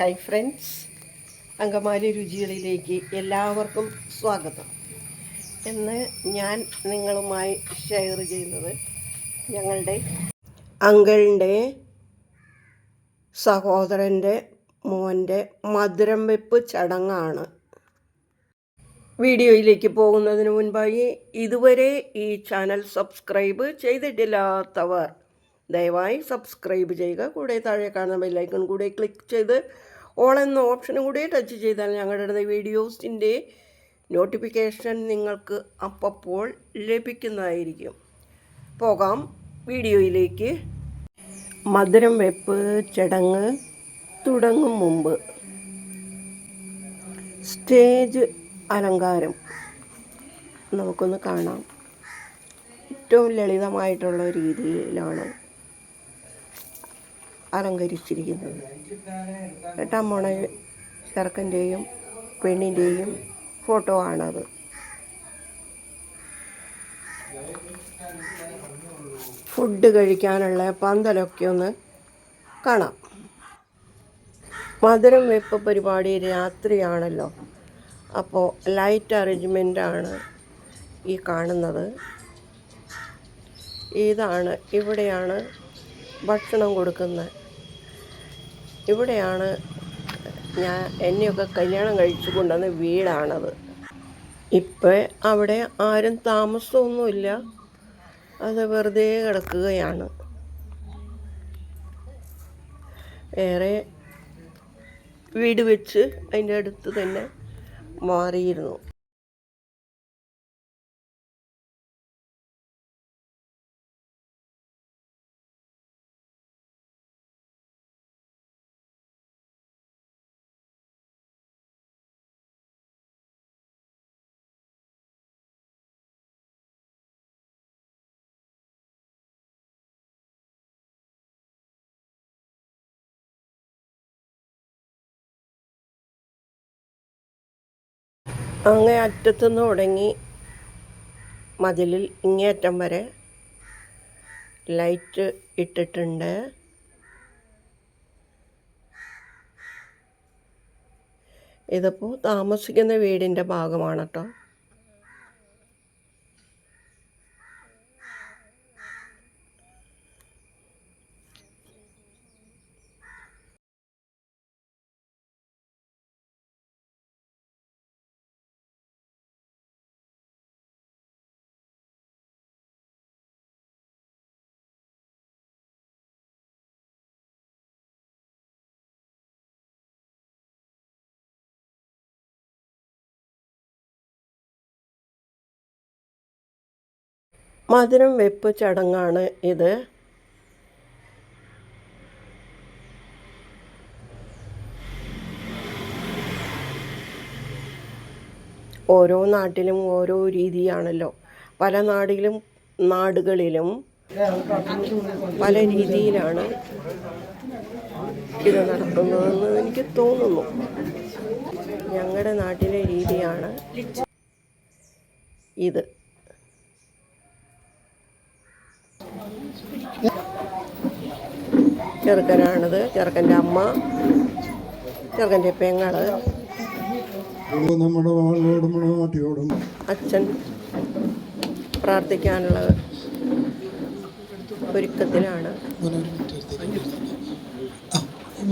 Hi friends Angamaly രുചികളിലേക്ക് എല്ലാവർക്കും സ്വാഗതം. എന്ന് ഞാൻ നിങ്ങളുമായി ഷെയർ ചെയ്യുന്നത് ഞങ്ങളുടെ അങ്കിളിന്റെ സഹോദരന്റെ മോന്റെ മധുരം വെപ്പ് ചടങ്ങാണ്. വീഡിയോയിലേക്ക് പോകുന്നതിന് മുൻപായി ഇതുവരെ ഈ ചാനൽ സബ്സ്ക്രൈബ് ചെയ്തിട്ടില്ലാത്തവർ ദയവായി സബ്സ്ക്രൈബ് ചെയ്യുക. കൂടെ താഴെ കാണുന്ന ബെല്ലൈക്കൺ കൂടെ ക്ലിക്ക് ചെയ്ത് ഓൾ എന്ന ഓപ്ഷനും കൂടി ടച്ച് ചെയ്താൽ ഞങ്ങളുടെ വീഡിയോസിന്റെ നോട്ടിഫിക്കേഷൻ നിങ്ങൾക്ക് അപ്പോൾ ലഭിക്കുന്നതായിരിക്കും. പോകാം വീഡിയോയിലേക്ക്. മധുരം വെപ്പ് ചടങ്ങ് തുടങ്ങും മുമ്പ്. സ്റ്റേജ് അലങ്കാരം. നമുക്കൊന്ന് കാണാം. ഏറ്റവും ലളിതമായിട്ടുള്ള രീതിയിലാണ് അലങ്കരിച്ചിരിക്കുന്നത്. എട്ടാം മോണ ചെറുക്കന്റെയും പെണ്ണിന്റെയും ഫോട്ടോ ആണത്. ഫുഡ് കഴിക്കാനുള്ള പന്തലൊക്കെ ഒന്ന് കാണാം. മധുരം വെപ്പ് പരിപാടി രാത്രിയാണല്ലോ. അപ്പോൾ ലൈറ്റ് അറേഞ്ച്മെന്റാണ് ഈ കാണുന്നത്. ഇതാണ് ഇവിടെയാണ് ഭക്ഷണം കൊടുക്കുന്നത്. ഇവിടെയാണ് ഞാൻ എന്നെയൊക്കെ കല്യാണം കഴിച്ചു കൊണ്ടുവന്ന വീടാണത്. ഇപ്പം അവിടെ ആരും താമസമൊന്നുമില്ല. അത് വെറുതെ കിടക്കുകയാണ്. വേറെ വീട് വെച്ച് അതിന്റെ അടുത്ത് തന്നെ മാറിയിരുന്നു. അങ്ങേ അറ്റത്തുനിന്ന് തുടങ്ങി മതിലിൽ ഇങ്ങേയറ്റം വരെ ലൈറ്റ് ഇട്ടിട്ടുണ്ട്. ഇതിപ്പോൾ താമസിക്കുന്ന വീടിന്റെ ഭാഗമാണ് കേട്ടോ മധുരം വെപ്പ് ചടങ്ങാണ് ഇത്. ഓരോ നാട്ടിലും ഓരോ രീതിയാണല്ലോ. പല നാടിലും നാടുകളിലും പല രീതിയിലാണ് ഇത് നടത്തുന്നതെന്ന് എനിക്ക് തോന്നുന്നു. ഞങ്ങളുടെ നാട്ടിലെ രീതിയാണ് ഇത്. ചെറുക്കനാണിത്. ചെറുക്കന്റെ അമ്മ. ചെറുക്കന്റെ പെങ്ങൾ. നമ്മുടെ വാളോടും മാട്ടിയോടും അച്ഛൻ പ്രാർത്ഥിക്കാനുള്ള ഒരുക്കത്തിലാണ്.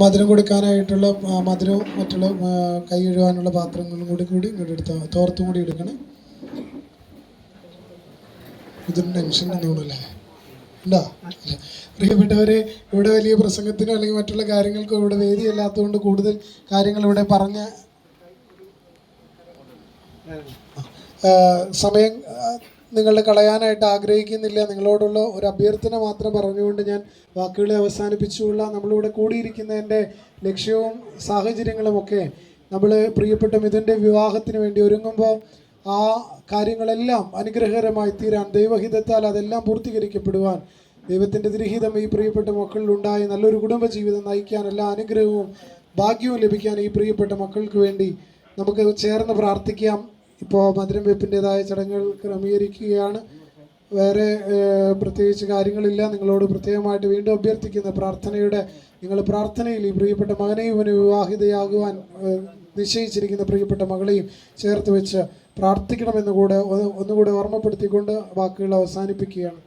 മധുരം കൊടുക്കാനായിട്ടുള്ള മധുരവും മറ്റുള്ള കൈ കഴുകാനുള്ള പാത്രങ്ങളും കൂടി കൂടി ഇങ്ങോട്ട് എടുത്താൽ തോർത്തും കൂടി എടുക്കണേ. ഇതൊരു ടെൻഷൻ തോന്നൂല്ലേ ഉണ്ടോ. പ്രിയപ്പെട്ടവരെ ഇവിടെ വലിയ പ്രസംഗത്തിനോ അല്ലെങ്കിൽ മറ്റുള്ള കാര്യങ്ങൾക്കോ ഇവിടെ വേദിയല്ലാത്തതുകൊണ്ട് കൂടുതൽ കാര്യങ്ങൾ ഇവിടെ പറഞ്ഞ സമയം നിങ്ങൾ കളയാനായിട്ട് ആഗ്രഹിക്കുന്നില്ല നിങ്ങളോടുള്ള ഒരു അഭ്യർത്ഥന മാത്രം പറഞ്ഞുകൊണ്ട് ഞാൻ വാക്കുകളെ അവസാനിപ്പിച്ചുള്ള നമ്മളിവിടെ കൂടിയിരിക്കുന്നതിന്റെ ലക്ഷ്യവും സാഹചര്യങ്ങളുമൊക്കെ നമ്മൾ പ്രിയപ്പെട്ട മിഥുന്റെ വിവാഹത്തിന് വേണ്ടി ഒരുങ്ങുമ്പോൾ ആ കാര്യങ്ങളെല്ലാം അനുഗ്രഹകരമായി തീരാൻ ദൈവഹിതത്താൽ അതെല്ലാം പൂർത്തീകരിക്കപ്പെടുവാൻ ദൈവത്തിന്റെ ദുരിഹിതം ഈ പ്രിയപ്പെട്ട മക്കളിലുണ്ടായി നല്ലൊരു കുടുംബജീവിതം നയിക്കാൻ എല്ലാ അനുഗ്രഹവും ഭാഗ്യവും ലഭിക്കാൻ ഈ പ്രിയപ്പെട്ട മക്കൾക്ക് വേണ്ടി നമുക്ക് ചേർന്ന് പ്രാർത്ഥിക്കാം. ഇപ്പോൾ മധുരം വെപ്പിന്റെതായ ചടങ്ങുകൾ ക്രമീകരിക്കുകയാണ്. വേറെ പ്രത്യേകിച്ച് കാര്യങ്ങളില്ല. നിങ്ങളോട് പ്രത്യേകമായിട്ട് വീണ്ടും അഭ്യർത്ഥിക്കുന്ന പ്രാർത്ഥനയുടെ നിങ്ങൾ പ്രാർത്ഥനയിൽ ഈ പ്രിയപ്പെട്ട മകനെയും ഇവന് വിവാഹിതയാകുവാൻ നിശ്ചയിച്ചിരിക്കുന്ന പ്രിയപ്പെട്ട മകളെയും ചേർത്ത് വെച്ച് പ്രാർത്ഥിക്കണമെന്ന് കൂടെ ഒന്ന് ഒന്നുകൂടെ ഓർമ്മപ്പെടുത്തിക്കൊണ്ട് വാക്കുകൾ അവസാനിപ്പിക്കുകയാണ്.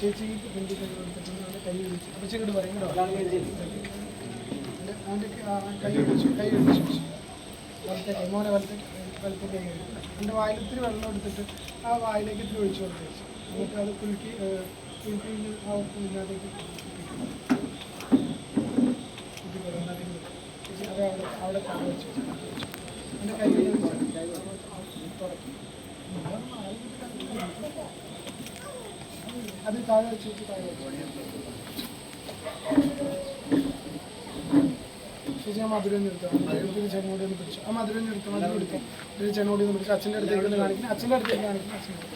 ചേച്ചി കൈ പിടിച്ചു അപ്പച്ചങ്ങോട്ട് പറയും കൈ പിടിച്ചു കൈ പിടിച്ചു വലത്തെ കൈ മോനെ വലത്തെ വലത്തെ കൈ എന്റെ വെള്ളം എടുത്തിട്ട് ആ വായിലേക്ക് ഇത്തിരി ഒഴിച്ചു കൊടുത്തു ചേച്ചി എന്നിട്ട് അത് കുലുക്കി കുലുക്കി ആ ചേച്ചി അത് അവിടെ വെച്ചു എന്റെ കൈ അത് താഴെ വെച്ചിട്ട് വെച്ച് താഴെ വെച്ചു. ആ മധുരം എടുത്തോ മധുരത്തിന് ചെന്നോടി ഒന്ന് പിടിച്ചു. ആ മധുരം എടുത്തോ മധുരം എടുത്തോ ഇതിന് ചെങ്ങോടി ഒന്ന് പിടിച്ചു അച്ഛന്റെ അടുത്തേക്ക് ഒന്ന് കാണിക്കണം അച്ഛന്റെ അടുത്തേക്ക് കാണിക്കണം അച്ഛന്റെ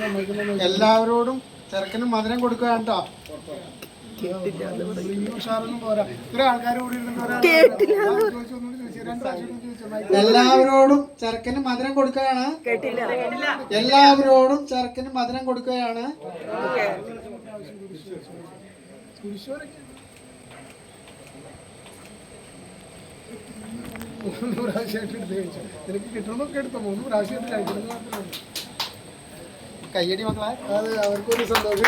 സമ്മതിക്കുന്നോ എല്ലാവരോടും ചെറുക്കനും മധുരം കൊടുക്കുക കേട്ടോ ഉഷാറൊന്നും എല്ലാവരോടും ചെറുക്കന് മധുരം കൊടുക്കുകയാണ്. എല്ലാവരോടും ചെറുക്കന് മധുരം കൊടുക്കുകയാണ്. കുരിശോരൊക്കെ മൂന്ന് പ്രാവശ്യമായിട്ട് എടുത്ത് കഴിച്ചു. നിനക്ക് കിട്ടണമെന്നൊക്കെ എടുത്തോ? മൂന്ന് പ്രാവശ്യമായിട്ട് കഴിക്കണം കയ്യടി മക്കളെ. അത് അവർക്കൊരു സന്തോഷം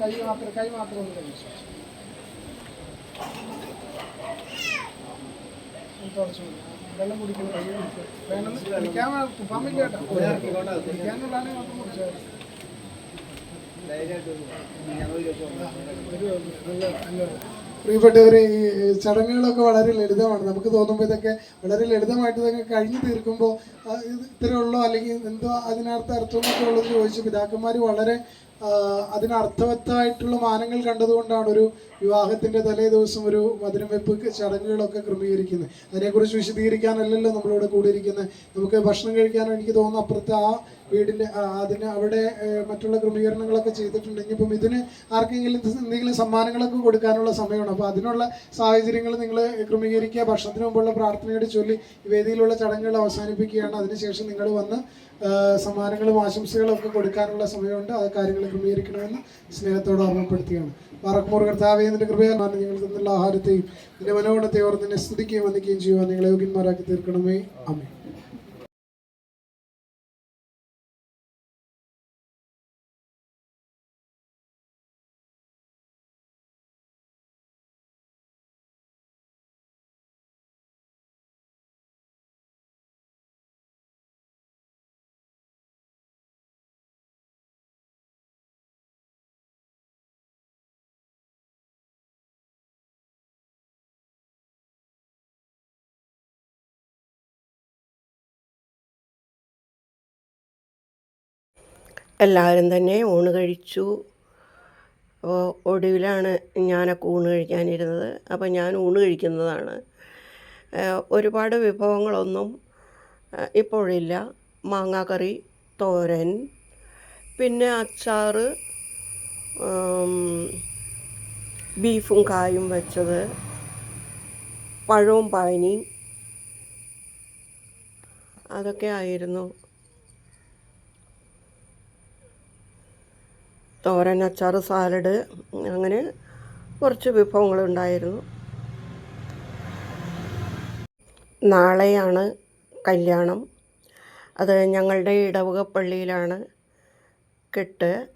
കൈ മാത്രം കൈ മാത്രം ഒന്ന് കഴിച്ചു മതി. വെള്ളം കുടിക്കുന്നു കൈ കുടിക്കും. വേണമെന്ന് കുടിക്കാൻ തുപ്പാൻ വേണ്ടി കേട്ടോ. കുടിക്കാനുള്ളതാണ് മാത്രം കുടിച്ചാൽ മതി. പ്രിയപ്പെട്ടവരെ ഈ ചടങ്ങുകളൊക്കെ വളരെ ലളിതമാണ്. നമുക്ക് തോന്നുമ്പോൾ ഇതൊക്കെ വളരെ ലളിതമായിട്ട് ഇതൊക്കെ കഴിഞ്ഞു തീർക്കുമ്പോൾ ഇത്രയുള്ളോ അല്ലെങ്കിൽ എന്തോ അതിനർത്ഥ അർത്ഥമൊക്കെ ഉള്ളതെന്ന് ചോദിച്ചു പിതാക്കന്മാർ വളരെ അതിനർത്ഥവത്തായിട്ടുള്ള മാനങ്ങൾ കണ്ടതുകൊണ്ടാണ് ഒരു വിവാഹത്തിന്റെ തലേ ദിവസം ഒരു മധുരം വെപ്പ് ചടങ്ങുകളൊക്കെ ക്രമീകരിക്കുന്നത്. അതിനെക്കുറിച്ച് വിശദീകരിക്കാനല്ലല്ലോ നമ്മളിവിടെ കൂടിയിരിക്കുന്നത്. നമുക്ക് ഭക്ഷണം കഴിക്കാനോ എനിക്ക് തോന്നുന്നു അപ്പുറത്തെ ആ വീടിന്റെ അതിന് അവിടെ മറ്റുള്ള ക്രമീകരണങ്ങളൊക്കെ ചെയ്തിട്ടുണ്ടെങ്കിൽ ഇപ്പം ഇതിന് ആർക്കെങ്കിലും എന്തെങ്കിലും സമ്മാനങ്ങളൊക്കെ കൊടുക്കാനുള്ള സമയമാണ്. അപ്പോൾ അതിനുള്ള സാഹചര്യങ്ങൾ നിങ്ങൾ ക്രമീകരിക്കുക. ഭക്ഷണത്തിന് മുമ്പുള്ള പ്രാർത്ഥനയോട് ചൊല്ലി വേദിയിലുള്ള ചടങ്ങുകൾ അവസാനിപ്പിക്കുകയാണ്. അതിനുശേഷം നിങ്ങൾ വന്ന് സമ്മാനങ്ങളും ആശംസകളും ഒക്കെ കൊടുക്കാനുള്ള സമയമുണ്ട്. ആ കാര്യങ്ങൾ ക്രമീകരിക്കണമെന്ന് സ്നേഹത്തോട് ഓർമ്മപ്പെടുത്തുകയാണ്. പറക്കുമ്പോൾ കർത്താവേ നിന്റെ കൃപയാൽ ഞങ്ങൾ തന്നുള്ള ആഹാരത്തെയും നിന്റെ മനോഹരത്തെ ഓർത്ത് നിന്നെ സ്തുതിക്കുകയും വന്ദിക്കുകയും ചെയ്യുവാൻ നിങ്ങളെ യോഗ്യന്മാരാക്കി തീർക്കണമേ. അമേ എല്ലാവരും തന്നെ ഊണ് കഴിച്ചു. അപ്പോൾ ഒടുവിലാണ് ഞാനൊക്കെ ഊണ് കഴിക്കാനിരുന്നത്. അപ്പോൾ ഞാൻ ഊണ് കഴിക്കുന്നതാണ്. ഒരുപാട് വിഭവങ്ങളൊന്നും ഇപ്പോഴില്ല. മാങ്ങാക്കറി തോരൻ പിന്നെ അച്ചാറ് ബീഫും കായും വെച്ചത് പഴവും പാനി അതൊക്കെ ആയിരുന്നു. തോരൻ അച്ചാറ് സാലഡ് അങ്ങനെ കുറച്ച് വിഭവങ്ങളുണ്ടായിരുന്നു. നാളെയാണ് കല്യാണം. അത് ഞങ്ങളുടെ ഇടവക പള്ളിയിലാണ് കെട്ട്.